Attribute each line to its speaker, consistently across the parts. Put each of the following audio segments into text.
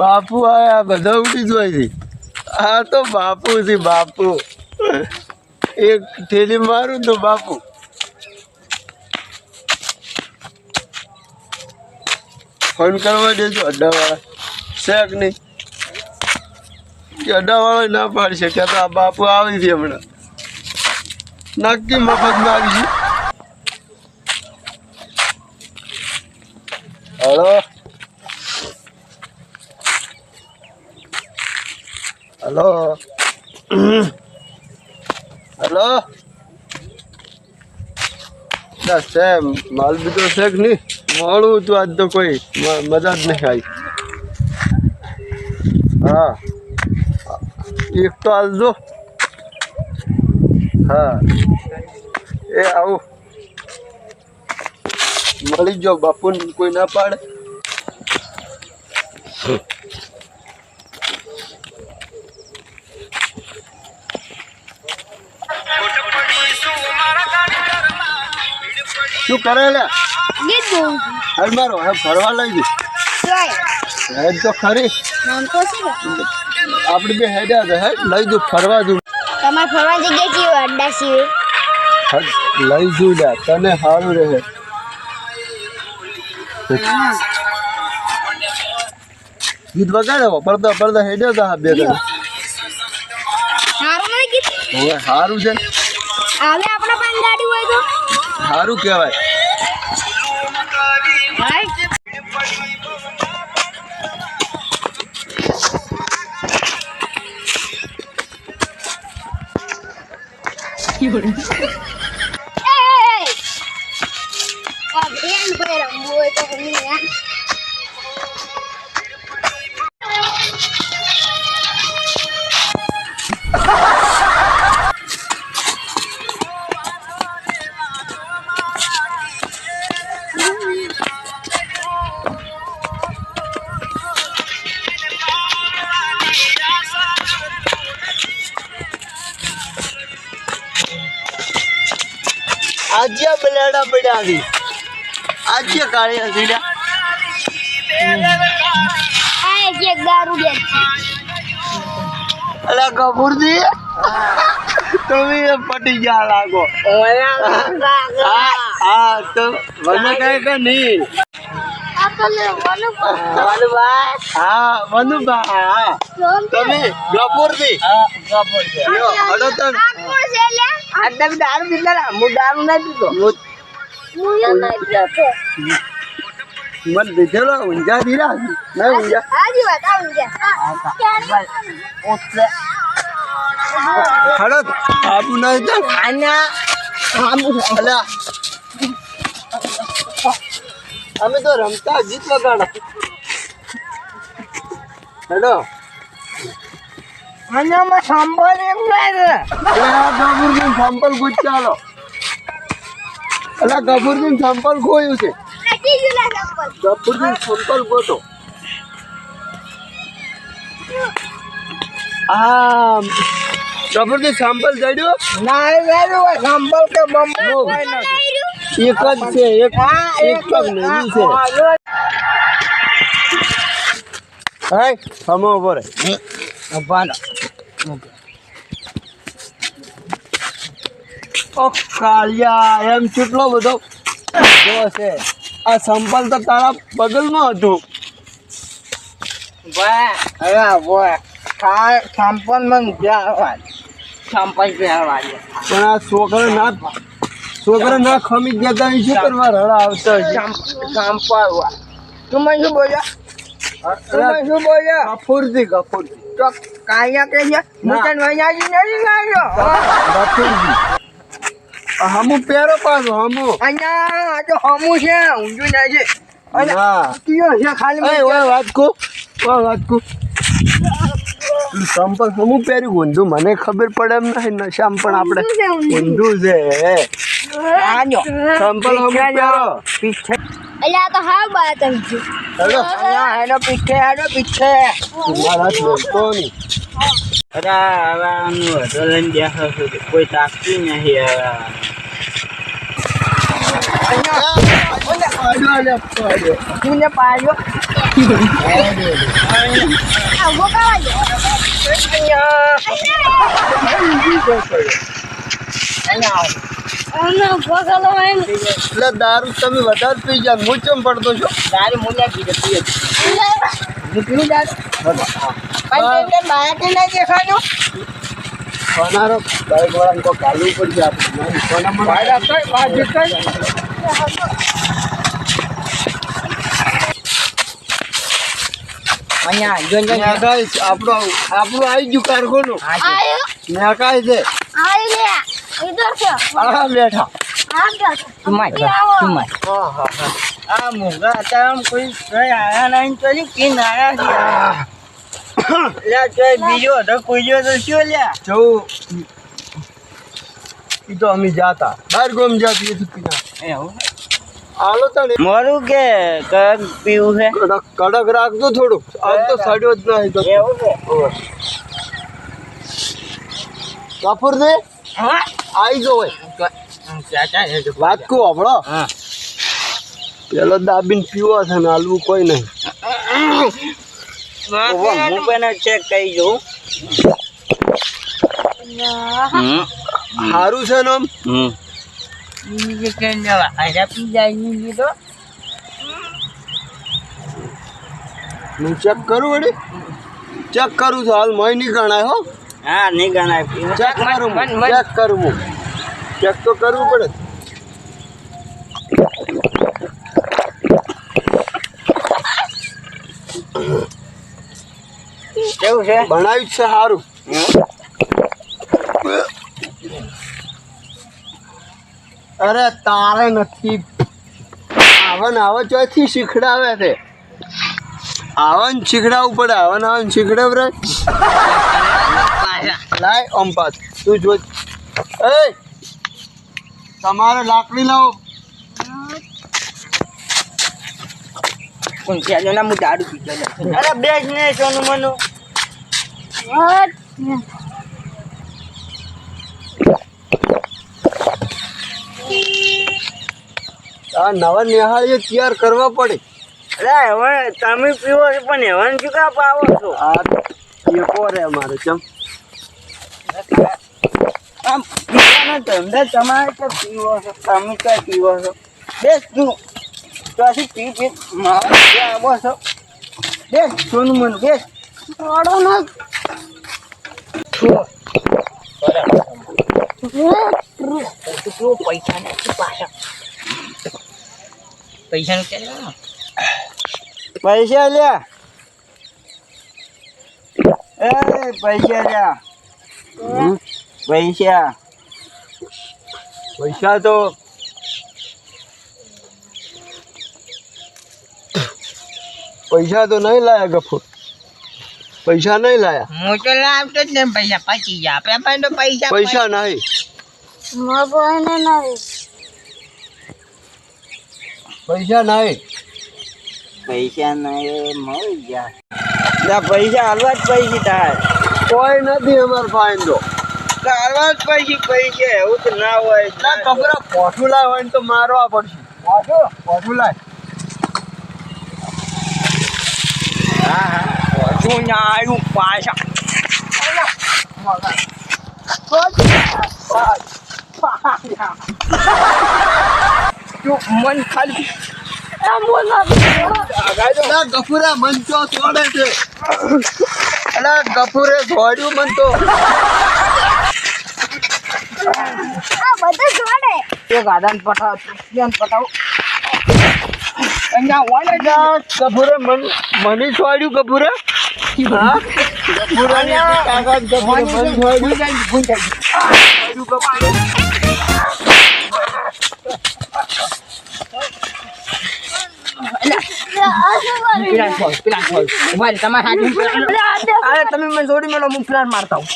Speaker 1: બાપુ આયા બધા ઉઠી જોઈ આ તો બાપુ છે, બાપુ. એક ઠેલી મારું તો બાપુ. ફોન કરવા દેજો, અડ્ડાવાળા. શેક નહીં? કે અડ્ડાવાળો ના પાડશે કે તો આ બાપુ આવી છે હમણાં. નક્કી મફતમાં આવી છે. હલો? હલો. હલો. છે, માલ બીજો છે કે નહીં? મોડું તું આજ તો કોઈ મજા જ નહીં આવી. હા. એક તો હાલજો હા. એ આવું. મળી જાઓ બાપુ કોઈ ના પાડે. શું કરે લે?
Speaker 2: ગીત ગાઉં
Speaker 1: હાલ મારો હવે ફરવા લઈ
Speaker 2: જઈ
Speaker 1: હેડ તો ખરી.
Speaker 2: નામ તો છે? ને.
Speaker 1: આપણે બે હેડ્યા હતા હેડ લઈ દઉં ફરવા દઉં
Speaker 2: તમારે ફરવા જગ્યા કેવી અડ્ડા સિવાય
Speaker 1: લઈ દઉં લ્યા તને સારું રહે. ગીત વગાડો પડદા પડદા હેડ્યા હતા બે
Speaker 2: સારું
Speaker 1: હવે સારું છે.
Speaker 2: આવે આપણે પાસે ગાડી હોય તો?
Speaker 1: સારું કહેવાય.
Speaker 2: હાય. એ, એ, એ. આ બેન
Speaker 1: આજે બલાડા પડ્યા હતી આજે કાળી હતી લ્યા.
Speaker 2: આ એક એક દારૂ બે છે.
Speaker 1: અલા કપૂરજી તમે પટી ગયા લાગો. હા તો મને કહે કે નહીં. હા મનુભા હા. તમે ગપૂરજી હડો હળો તન.
Speaker 3: દારૂ પીધા હું દારૂ ના પીતો
Speaker 1: મન લીધેલો ઊંઝા દીરા ના ઊંઝા
Speaker 2: આજી વાત આવું છે
Speaker 1: હળો આબુ ના તો
Speaker 3: આના
Speaker 1: અલા અમે તો રમતા ગીત વગાડો. હેડો.
Speaker 3: સંભાળ એમ લાગે.
Speaker 1: અલા ગફુરજી સંપલ ગુજ ચાલો અલા ગફુરજી સંપલ ખોયું છે. ગફુરજી સંપલ ગોતો. આ ગફુરજી સંપલ જડ્યો?
Speaker 3: ના એ વેરું કે બંબો
Speaker 1: એક જ છે એક એક જ નહીં છે. હાય હમો ઉપર
Speaker 3: ભાડા
Speaker 1: ઓ કાલિયા એમ કેટલો બધો. છે આ સંપલ તો તારા બગલમાં હતું. પણ આ છોકરો ના છોકરો ના ખમી ગયા તા શું કરવા રડા આવતો
Speaker 3: સંપલ તું મને શું બોલ્યા? તું મને શું બોલ્યા?
Speaker 1: ગફુરજી ગફુરજી
Speaker 3: તો કાયા કે છે મુતન વૈયાજી નહીં લાગ્યો
Speaker 1: હમુ પહેરો પાછો હમુ.
Speaker 3: અહીંયા આ તો હમુ છે ઊંધું નથી અને
Speaker 1: હા
Speaker 3: કયો છે ખાલી
Speaker 1: એ ઓય વાત કો. ઓ વાત કો. સંપર્ક સંપલ હમુ પહેર્યું ઊંધું. મને ખબર પડે એમ નહીં નશામ પણ આપણે ઊંધું છે સંપલ હમુ પહેરો.
Speaker 3: પીછે
Speaker 2: એટલે આ તો હા બાત આવી છે
Speaker 1: હેલો
Speaker 3: અહીંયા હેડો પીછે હેડો પીછે
Speaker 1: મારા હાથ બોલતો નહીં
Speaker 3: અરે હવે આનું વધુ લઈને બેસો છો કોઈ તાકતી નહીં હવે
Speaker 1: પાડ્યો લે,
Speaker 3: ને
Speaker 2: ને.
Speaker 1: એટલે દારૂ તમે વધારે પી જાય હું ચમ પડતો છો?
Speaker 3: તારી મુલ્યા કીધું પીએ નીકળી દારૂ?
Speaker 1: હા.
Speaker 3: દેખાડ્યું
Speaker 1: બાઈક વાળાને કોઈ ગાલવું પડશે આપણે કોના મને
Speaker 3: ભાઈ રાખતો બાજુ કઈ? અહીંયા જો જો
Speaker 1: મેં ગાઈશ આપણો આપણું આવી ગયું કારખાનું
Speaker 2: આયો
Speaker 1: છે.
Speaker 2: ઈધર છે
Speaker 1: બેઠા હા હા
Speaker 3: આ મુગા અત્યારે આમ કોઈ આયા નહીં તો કી આયા છે? બીજો હતો કોઈ જો તો શું લ્યા?
Speaker 1: જો એ તો અમે જાતા. બહાર ગોમ જાતી હતી પીના
Speaker 3: એવું?
Speaker 1: આલો તને.
Speaker 3: મોરું કે કડક પીવું છે?
Speaker 1: કડક કડક રાખજો થોડુંક. આમ તો સડ્યો જ નહીં તો.
Speaker 3: એવું છે?
Speaker 1: કપૂર ને
Speaker 3: હા.
Speaker 1: આવી જો
Speaker 3: ભાઈ.
Speaker 1: વાત કહું હમણો પેલો દાબીને પીવો છે ને હાલવું કોઈ નહીં.
Speaker 3: હું પણ ચેક કરી જોઉં.
Speaker 1: સારું છે ને હું ચેક કરું વળી? ચેક કરું છું. હાલ મય નહીં ગણાય હો.
Speaker 3: હા નહીં ગણાય
Speaker 1: ચેક કરું ચેક કરું હું. ચેક તો કરવું પડે.
Speaker 3: કેવું છે?
Speaker 1: બનાવ્યું છે સારું અરે તારે નથી. આવન આવે ચોથી શીખડાવે છે. આવન શીખડાવવું પડે આવન આવન શીખડાવ રે લાય અંપાત તું જો એ! તમારે લાકડી લાવો.
Speaker 3: કોણ છે? ના હું દારૂ. અરે ને સોનું મનું.
Speaker 1: આ નવા નિહાળીઓ તૈયાર કરવા પડે.
Speaker 3: અરે હવે તમે પીવો છો પણ એવાનું શું કા પાવો છો?
Speaker 1: આ પીવો રે અમારે ચમ.
Speaker 3: આમ. પીવાનો ધંધા તમારે તો પીવો છો? તમે ક્યાં પીવો છો? બેસ તું. ત્યાંથી પી પી. મારા ત્યાં આવો છો. બેસ સોનું મન બેસ.
Speaker 2: થોડો ના.
Speaker 3: પૈસા નથી પાછા પૈસા લ્યા. એ પૈસા લ્યા. પૈસા.
Speaker 1: પૈસા તો પૈસા તો નહીં લાયા ગફુર પૈસા નહીં લાયા.
Speaker 3: હું તો લાવતો જ ને પૈસા પચી ગયા. આપે પણ તો પૈસા
Speaker 1: પૈસા નહીં.
Speaker 2: નહીં.
Speaker 1: પૈસા નહીં.
Speaker 3: પૈસા નહીં મળી ગયા. પૈસા હાલવા જ પૈસી થાય.
Speaker 1: કોઈ નથી અમાર ફાઈન તો
Speaker 3: પછી જ પૈસા પૈસા એવું તો ના હોય.
Speaker 1: ના કપડા પોઠું લાય હોય ને તો મારવા પડશે. પોઠું પોઠું લાય
Speaker 3: હા હા. શું ના આવ્યું પાછા મન ખાલી
Speaker 1: ગફુરા મન તો છોડે છે. અલા ગફુરે છોડ્યું મન તો.
Speaker 2: આ બધું જોડે
Speaker 3: તમે મને જોડી મેળો હું પ્લાન મારતા હું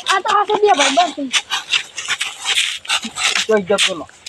Speaker 3: જોઈ જતો લો
Speaker 4: ઓહો